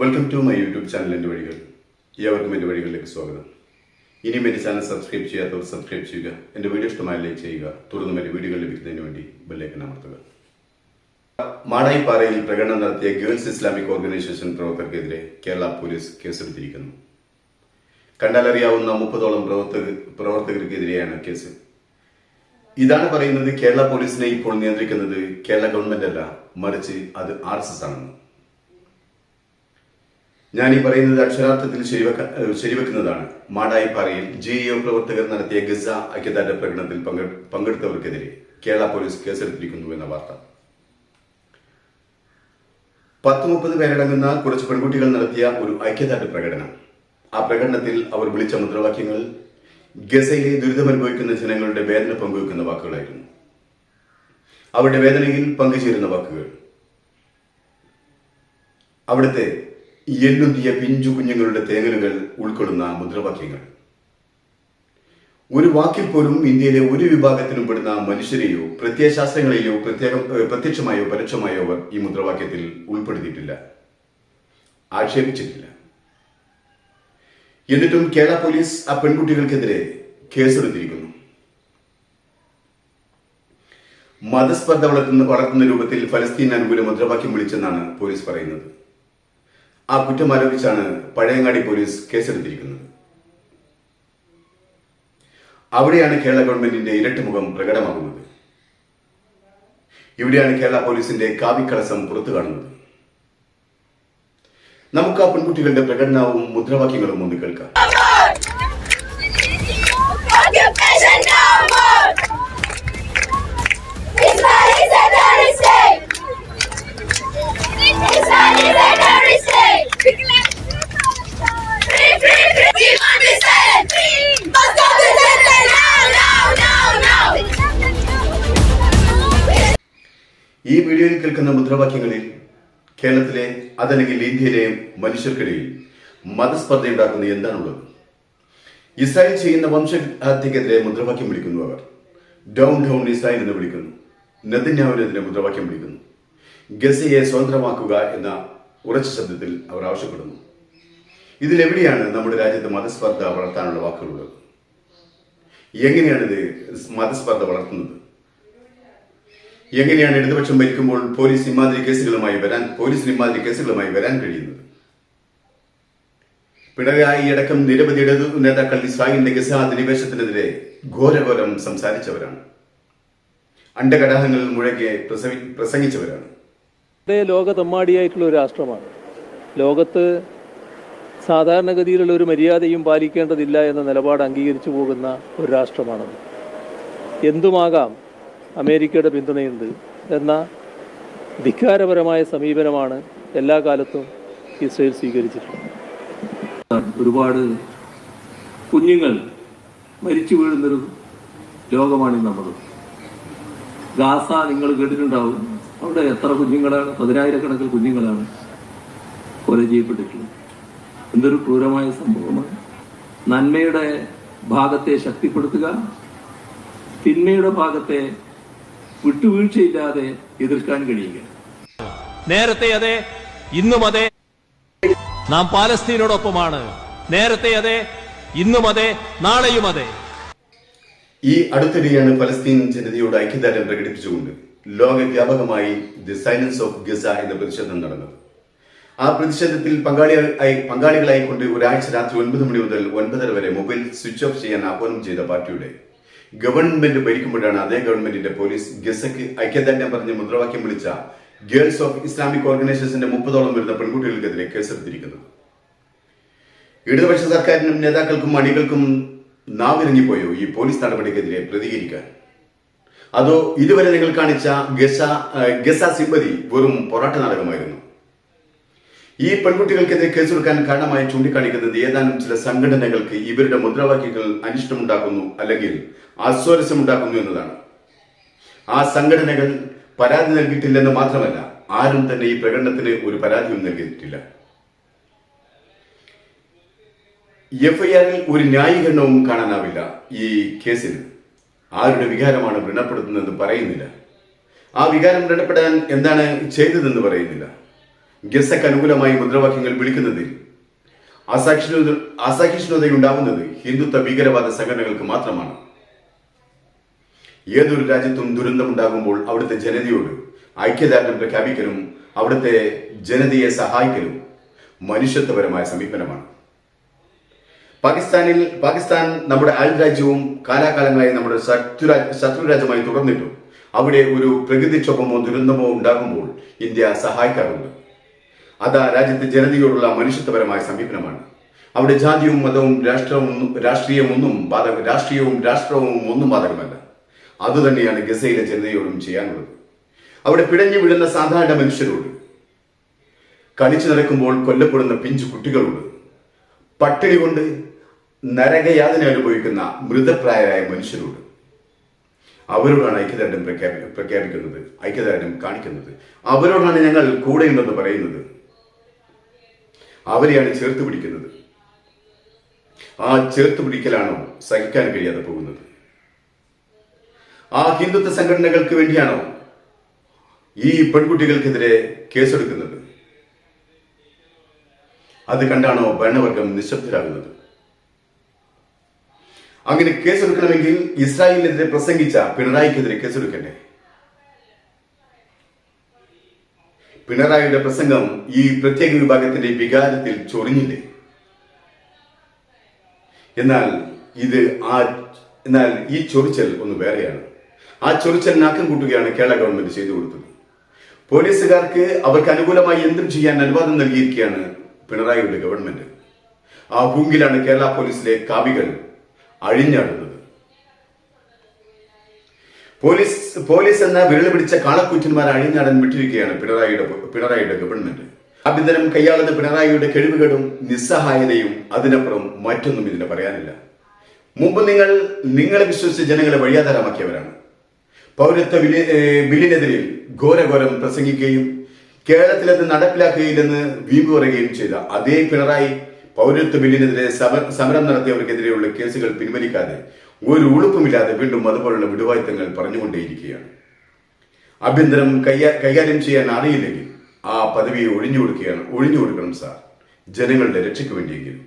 Welcome to my YouTube channel എന്റെ വഴികൾ. ഏവർക്കും എന്റെ വഴികളിലേക്ക് സ്വാഗതം. ഇനിയും എന്റെ ചാനൽ സബ്സ്ക്രൈബ് ചെയ്യാത്തവർ സബ്സ്ക്രൈബ് ചെയ്യുക. എന്റെ വീഡിയോ ഇഷ്ടമായ ലൈക്ക് ചെയ്യുക. തുടർന്നും എന്റെ വീഡിയോകൾ ലഭിക്കുന്നതിന് വേണ്ടി ബെല്ലൈക്കൻ അമർത്തുക. മാടായിപ്പാറയിൽ പ്രകടനം നടത്തിയ ഗേൾസ് ഇസ്ലാമിക് ഓർഗനൈസേഷൻ പ്രവർത്തകർക്കെതിരെ കേരള പോലീസ് കേസെടുത്തിരിക്കുന്നു. കണ്ടാലറിയാവുന്ന മുപ്പതോളം പ്രവർത്തക പ്രവർത്തകർക്കെതിരെയാണ് കേസ്. ഇതാണ് പറയുന്നത് കേരള പോലീസിനെ ഇപ്പോൾ നിയന്ത്രിക്കുന്നത് കേരള ഗവൺമെന്റ് അല്ല. മറിച്ച് അത് ആർ എസ് എസ് ആണെന്ന്. ഞാൻ ഈ പറയുന്നത് അക്ഷരാർത്ഥത്തിൽ ശരിവെക്കുന്നതാണ്. മാടായിപ്പാറയിൽ ജി ഇ ഒ പ്രവർത്തകർ നടത്തിയ ഗസ ഐക്യദാർഢ്യ പ്രകടനത്തിൽ പങ്കെ പങ്കെടുത്തവർക്കെതിരെ കേരള പോലീസ് കേസെടുത്തിരിക്കുന്നു എന്ന വാർത്ത. പത്ത് മുപ്പത് പേരടങ്ങുന്ന കുറച്ച് പെൺകുട്ടികൾ നടത്തിയ ഒരു ഐക്യദാർഢ്യ പ്രകടനം. ആ പ്രകടനത്തിൽ അവർ വിളിച്ച മുദ്രാവാക്യങ്ങൾ ഗസയിലെ ദുരിതമനുഭവിക്കുന്ന ജനങ്ങളുടെ വേദന പങ്കുവെക്കുന്ന വാക്കുകളായിരുന്നു. അവരുടെ വേദനയിൽ പങ്കുചേരുന്ന വാക്കുകൾ. അവിടുത്തെ എല്ലുന്തിയ പിഞ്ചു കുഞ്ഞുങ്ങളുടെ തേങ്ങലുകൾ ഉൾക്കൊള്ളുന്ന മുദ്രാവാക്യങ്ങൾ. ഒരു വാക്കിൽ പോലും ഇന്ത്യയിലെ ഒരു വിഭാഗത്തിനും പെടുന്ന മനുഷ്യരെയോ പ്രത്യയശാസ്ത്രങ്ങളെയോ പ്രത്യേകം പ്രത്യക്ഷമായോ പരോക്ഷമായോ അവർ ഈ മുദ്രാവാക്യത്തിൽ ഉൾപ്പെടുത്തിയിട്ടില്ല. ആക്ഷേപിച്ചിട്ടില്ല. എന്നിട്ടും കേരള പോലീസ് ആ പെൺകുട്ടികൾക്കെതിരെ കേസെടുത്തിരിക്കുന്നു. മതസ്പർദ്ധ വളർത്തുന്ന വളർത്തുന്ന രൂപത്തിൽ ഫലസ്തീൻ അനുകൂല മുദ്രാവാക്യം വിളിച്ചെന്നാണ് പോലീസ് പറയുന്നത്. ആ കുറ്റം ആരോപിച്ചാണ് പഴയങ്ങാടി പോലീസ് കേസെടുത്തിരിക്കുന്നത്. അവിടെയാണ് കേരള ഗവൺമെന്റിന്റെ ഇരട്ടുമുഖം പ്രകടമാകുന്നത്. ഇവിടെയാണ് കേരള പോലീസിന്റെ കാവിക്കളസം പുറത്തു കാണുന്നത്. നമുക്ക് ആ പെൺകുട്ടികളുടെ പ്രകടനവും മുദ്രാവാക്യങ്ങളും ഒന്ന് കേൾക്കാം. ഈ വീഡിയോയിൽ കേൾക്കുന്ന മുദ്രാവാക്യങ്ങളിൽ കേരളത്തിലെ അതല്ലെങ്കിൽ ഇന്ത്യയിലെ മനുഷ്യർക്കിടയിൽ മതസ്പർദ്ധയുണ്ടാക്കുന്ന എന്താണുള്ളത്? ഇസ്രായേൽ ചെയ്യുന്ന വംശഹത്യക്കെതിരെ മുദ്രാവാക്യം വിളിക്കുന്നു അവർ. ഡൗൺ ഡൗൺ ഇസ്രായേൽ എന്ന് വിളിക്കുന്നു. നെതന്യാവിനെതിരെ മുദ്രാവാക്യം വിളിക്കുന്നു. ഗസയെ സ്വതന്ത്രമാക്കുക എന്ന ഉറച്ച ശബ്ദത്തിൽ അവർ ആവശ്യപ്പെടുന്നു. ഇതിലെവിടെയാണ് നമ്മുടെ രാജ്യത്ത് മതസ്പർദ്ധ വളർത്താനുള്ള വാക്കുകളുള്ളത്? എങ്ങനെയാണിത് മതസ്പർദ്ധ വളർത്തുന്നത്? എങ്ങനെയാണ് ഇടതുപക്ഷം ഭരിക്കുമ്പോൾ പോലീസ് ഇമാതിരി കേസുകളുമായി വരാൻ പോലീസിന് ഇമാതിരി കേസുകളുമായി വരാൻ കഴിയുന്നത്? പിണറായി അടക്കം നിരവധി ഇടതു നേതാക്കൾ ഇസ്രായേലിന്റെ ഗസ അധിനിവേശത്തിനെതിരെ ഘോരഘോരം സംസാരിച്ചവരാണ്. അണ്ടകടാഹങ്ങളിൽ മുഴകെ പ്രസംഗിച്ചവരാണ്. ലോകതെമ്മാടിയായിട്ടുള്ള ഒരു രാഷ്ട്രമാണ്. ലോകത്ത് സാധാരണഗതിയിലുള്ള ഒരു മര്യാദയും പാലിക്കേണ്ടതില്ല എന്ന നിലപാട് അംഗീകരിച്ചു പോകുന്ന ഒരു രാഷ്ട്രമാണത്. എന്തുമാകാം? അമേരിക്കയുടെ പിന്തുണയുണ്ട് എന്ന ധിക്കാരപരമായ സമീപനമാണ് എല്ലാ കാലത്തും ഇസ്രയേൽ സ്വീകരിച്ചിട്ടുള്ളത്. ഒരുപാട് കുഞ്ഞുങ്ങൾ മരിച്ചു വീഴുന്നൊരു ലോകമാണ് നമ്മൾ ഗാസ നിങ്ങൾ കേട്ടിട്ടുണ്ടാവും. അവിടെ എത്ര കുഞ്ഞുങ്ങളാണ്? പതിനായിരക്കണക്കിന് കുഞ്ഞുങ്ങളാണ് കൊല ചെയ്യപ്പെട്ടിട്ടുള്ളത്. എന്തൊരു ക്രൂരമായ സംഭവമാണ്. നന്മയുടെ ഭാഗത്തെ ശക്തിപ്പെടുത്തുക തിന്മയുടെ ഭാഗത്തെ വിട്ടുവീഴ്ചയില്ലാതെ എതിർക്കാൻ കഴിയുക നേരത്തെ അതെ ഇന്നും അതെ. നാം പാലസ്തീനോടൊപ്പമാണ്. നേരത്തെ അതെ ഇന്നും അതെ നാളെയും അതെ. ഈ അടുത്തിടെയാണ് പലസ്തീൻ ജനതയോട് ഐക്യദാർഢ്യം പ്രകടിപ്പിച്ചുകൊണ്ട് ലോകവ്യാപകമായി ദി സൈലൻസ് ഓഫ് ഗസ എന്ന പ്രതിഷേധം നടന്നത്. ആ പ്രതിഷേധത്തിൽ പങ്കാളികളായി പങ്കാളികളായിക്കൊണ്ട് ഒരാഴ്ച രാത്രി ഒൻപത് മണി മുതൽ ഒൻപതര വരെ മൊബൈൽ സ്വിച്ച് ഓഫ് ചെയ്യാൻ ആഹ്വാനം ചെയ്ത പാർട്ടിയുടെ ഗവൺമെന്റ് ഭരിക്കുമ്പോഴാണ് അതേ ഗവൺമെന്റിന്റെ പോലീസ് ഗസക്ക് ഐക്യദാർഢ്യം പറഞ്ഞ് മുദ്രാവാക്യം വിളിച്ച ഗേൾസ് ഓഫ് ഇസ്ലാമിക് ഓർഗനൈസേഷന്റെ മുപ്പതോളം വരുന്ന പെൺകുട്ടികൾക്കെതിരെ കേസെടുത്തിരിക്കുന്നത്. ഇടതുപക്ഷ സർക്കാരിനും നേതാക്കൾക്കും അണികൾക്കും നാവിറങ്ങിപ്പോയോ ഈ പോലീസ് നടപടിക്കെതിരെ പ്രതികരിക്കാൻ? അതോ ഇതുവരെ നിങ്ങൾ കാണിച്ച ഗസ ഗസ സിമ്പതി വെറും പോരാട്ട നാടകമായിരുന്നു? ഈ പെൺകുട്ടികൾക്കെതിരെ കേസെടുക്കാൻ കാരണമായി ചൂണ്ടിക്കാണിക്കുന്നത് ഏതാനും ചില സംഘടനകൾക്ക് ഇവരുടെ മുദ്രാവാക്യങ്ങൾ അനിഷ്ടമുണ്ടാക്കുന്നു അല്ലെങ്കിൽ അസ്വാരസ്യമുണ്ടാക്കുന്നു എന്നതാണ്. ആ സംഘടനകൾ പരാതി നൽകിയിട്ടില്ലെന്ന് മാത്രമല്ല ആരും തന്നെ ഈ പ്രകടനത്തിന് ഒരു പരാതിയും നൽകിയിട്ടില്ല. എഫ്ഐആറിൽ ഒരു ന്യായീകരണവും കാണാനാവില്ല ഈ കേസിൽ ആരുടെ വികാരമാണ് വ്രണപ്പെടുത്തുന്നതെന്ന് പറയുന്നില്ല. ആ വികാരം വ്രണപ്പെടാൻ എന്താണ് ചെയ്തതെന്ന് പറയുന്നില്ല. ഗസക്ക് അനുകൂലമായി മുദ്രാവാക്യങ്ങൾ വിളിക്കുന്നതിൽ അസഹിഷ്ണുത അസഹിഷ്ണുതയുണ്ടാവുന്നത് ഹിന്ദുത്വ ഭീകരവാദ സംഘടനകൾക്ക് മാത്രമാണ്. ഏതൊരു രാജ്യത്തും ദുരന്തമുണ്ടാകുമ്പോൾ അവിടുത്തെ ജനതയോട് ഐക്യദാർഢ്യം പ്രഖ്യാപിക്കലും അവിടുത്തെ ജനതയെ സഹായിക്കലും മനുഷ്യത്വപരമായ സമീപനമാണ്. പാകിസ്ഥാനിൽ പാകിസ്ഥാൻ നമ്മുടെ അയൽരാജ്യവും കാലാകാലങ്ങളായി നമ്മുടെ ശത്രുരാ- രാജ്യമായി തുടർന്നിട്ടു അവിടെ ഒരു പ്രകൃതിക്ഷോഭമോ ദുരന്തമോ ഉണ്ടാകുമ്പോൾ ഇന്ത്യ സഹായിക്കാറുണ്ട്. അത് ആ രാജ്യത്തെ ജനതയോടുള്ള മനുഷ്യത്വപരമായ സമീപനമാണ്. അവിടെ ജാതിയും മതവും രാഷ്ട്രവും രാഷ്ട്രീയമൊന്നും ബാധക രാഷ്ട്രീയവും രാഷ്ട്രവും ഒന്നും ബാധകമല്ല. അതുതന്നെയാണ് ഗസയിലെ ജനതയോടും ചെയ്യാനുള്ളത്. അവിടെ പിടഞ്ഞു വിടുന്ന സാധാരണ മനുഷ്യരോട്. കളിച്ചു നടക്കുമ്പോൾ കൊല്ലപ്പെടുന്ന പിഞ്ചു കുട്ടികളോട്. പട്ടിണി കൊണ്ട് നരകയാതന അനുഭവിക്കുന്ന മൃതപ്രായരായ മനുഷ്യരോട്. അവരോടാണ് ഐക്യദാർഢ്യം പ്രഖ്യാപി പ്രഖ്യാപിക്കുന്നത് ഐക്യദാർഢ്യം കാണിക്കുന്നത്. അവരോടാണ് ഞങ്ങൾ കൂടെയുണ്ടെന്ന് പറയുന്നത്. അവരെയാണ് ചേർത്ത് പിടിക്കുന്നത്. ആ ചേർത്ത് പിടിക്കലാണോ സഹിക്കാൻ കഴിയാതെ പോകുന്നത്? ആ ഹിന്ദുത്വ സംഘടനകൾക്ക് വേണ്ടിയാണോ ഈ പെൺകുട്ടികൾക്കെതിരെ കേസെടുക്കുന്നത്? അത് കണ്ടാണോ ഭരണവർഗം നിശബ്ദരാകുന്നത്? അങ്ങനെ കേസെടുക്കണമെങ്കിൽ ഇസ്രായേലിനെതിരെ പ്രസംഗിച്ച പിണറായിക്കെതിരെ കേസെടുക്കണ്ടേ? പിണറായിയുടെ പ്രസംഗം ഈ പ്രത്യേക വിഭാഗത്തിന്റെ വികാരത്തിൽ ചൊറിഞ്ഞില്ലേ? എന്നാൽ ഇത് ആ എന്നാൽ ഈ ചൊറിച്ചൽ ഒന്ന് വേറെയാണ്. ആ ചൊറിച്ചൽ നാക്കം കൂട്ടുകയാണ് കേരള ഗവൺമെന്റ് ചെയ്തു കൊടുത്തത്. പോലീസുകാർക്ക് അവർക്ക് അനുകൂലമായി എന്തും ചെയ്യാൻ അനുവാദം നൽകിയിരിക്കുകയാണ് പിണറായിയുടെ ഗവൺമെന്റ് ആ ഹൂങ്കിലാണ് കേരള പോലീസിലെ കാവികൾ അഴിഞ്ഞാടുന്നത്. പോലീസ് പോലീസ് എന്ന വിരൽ പിടിച്ച കാളക്കൂറ്റന്മാർ അഴിഞ്ഞാടാൻ വിട്ടിരിക്കുകയാണ് പിണറായിയുടെ പിണറായിയുടെ ഗവൺമെന്റ് ആഭ്യന്തരം കൈയാളുന്ന പിണറായിയുടെ കഴിവുകളും നിസ്സഹായതയും അതിനപ്പുറം മറ്റൊന്നും ഇതിന് പറയാനില്ല. മുമ്പ് നിങ്ങൾ നിങ്ങളെ വിശ്വസിച്ച് ജനങ്ങളെ വഴിയാധാരമാക്കിയവരാണ്. പൗരത്വ ബില്ലിനെതിരെ ഘോരഘോരം പ്രസംഗിക്കുകയും കേരളത്തിലത് നടപ്പിലാക്കുകയില്ലെന്ന് വീമ്പ് പറയുകയും ചെയ്ത അതേ പിണറായി പൗരത്വ ബില്ലിനെതിരെ സമരം നടത്തിയവർക്കെതിരെയുള്ള കേസുകൾ പിൻവലിക്കാതെ ഒരു ഉളുപ്പുമില്ലാതെ വീണ്ടും അതുപോലുള്ള വിടുവായുത്തങ്ങൾ പറഞ്ഞുകൊണ്ടേയിരിക്കുകയാണ്. ആഭ്യന്തരം കൈകാ കൈകാര്യം ചെയ്യാൻ അറിയില്ലെങ്കിൽ ആ പദവിയെ ഒഴിഞ്ഞു കൊടുക്കുകയാണ് ഒഴിഞ്ഞു കൊടുക്കണം സാർ. ജനങ്ങളുടെ രക്ഷയ്ക്ക് വേണ്ടിയെങ്കിലും.